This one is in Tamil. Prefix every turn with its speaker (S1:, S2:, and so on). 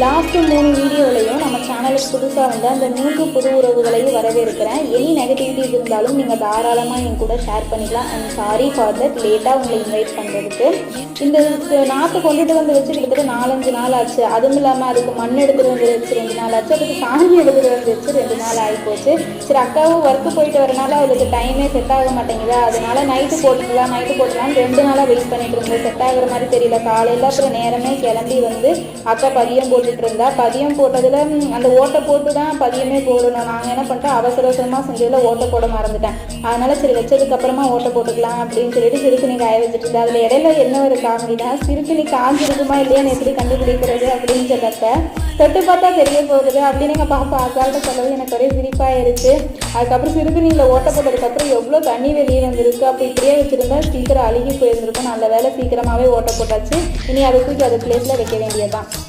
S1: லாஸ்ட்டு மூணு வீடியோலையும் நம்ம புதுசாக வந்து அந்த மூன்று புது உறவுகளையும் வரவேற்கிறேன். எனி நெகட்டிவிட்டிஸ் இருந்தாலும் நீங்கள் தாராளமாக என் கூட ஷேர் பண்ணிக்கலாம். அண்ட் சாரி ஃபார் தட் லேட்டாக உங்களை இன்வைட் பண்ணுறதுக்கு இந்த நாற்று கொண்டுட்டு வந்து வச்சு கிட்டத்தட்ட நாலஞ்சு நாள் ஆச்சு. அதுவும் இல்லாமல் அதுக்கு மண் எடுத்துகிட்டு வந்து வச்சு ரெண்டு நாள் ஆச்சு. அதுக்கு சாமி எடுத்துகிட்டு வந்து வச்சு ரெண்டு நாள் ஆகிப்போச்சு சரி அக்காவும் ஒர்க்கு போயிட்டு வரனால அவளுக்கு டைமே செட் ஆக மாட்டேங்குதா. அதனால நைட்டு போட்டுக்கலாம் நைட்டு போட்டுக்கலாம் ரெண்டு நாளாக வெயிட் பண்ணிட்டு இருந்தோம். செட் ஆகிற மாதிரி தெரியல. காலையில் அப்புறம் நேரமே கிளம்பி வந்து அக்கா பதியம் போட்டுட்டு இருந்தா. பதியம் போட்டதில் அந்த ஓட்டை ஓட்டை போட்டு தான் பதியமே போடணும். நாங்கள் என்ன பண்ணிட்டோம் அவசர அவசரமாக செஞ்சதில் ஓட்டை போட மறந்துட்டேன். அதனால் சரி வச்சதுக்கப்புறமா ஓட்டை போட்டுக்கலாம் அப்படின்னு சொல்லிட்டு சிறுக்குனி காய வச்சுட்டு இருந்தேன் அதில் இடையில என்ன ஒரு காமெடினா சிறுக்குனி காஞ்சிருக்குமா இல்லையான்னு எப்படி கண்டுபிடிக்கிறது அப்படின்னு சொல்லப்ப தொட்டு பார்த்தா தெரிய போகுது. அப்படின்னு எங்கள் பாப்பா அக்கால்கிட்ட சொல்லவே எனக்கு ஒரே சிரிப்பாயிருச்சு. அதுக்கப்புறம் சிறுகுனியில் ஓட்டை போட்டதுக்கப்புறம் எவ்வளோ தண்ணி வெளியே வந்திருக்கு? அப்போ இப்படியே வச்சுருந்தா சீக்கிரம் அழுகி போயிருந்திருக்கும். நல்ல வேலை சீக்கிரமாகவே ஓட்ட போட்டாச்சு. இனி அதை தூக்கி அது பிளேஸில் வைக்க வேண்டியதுதான்.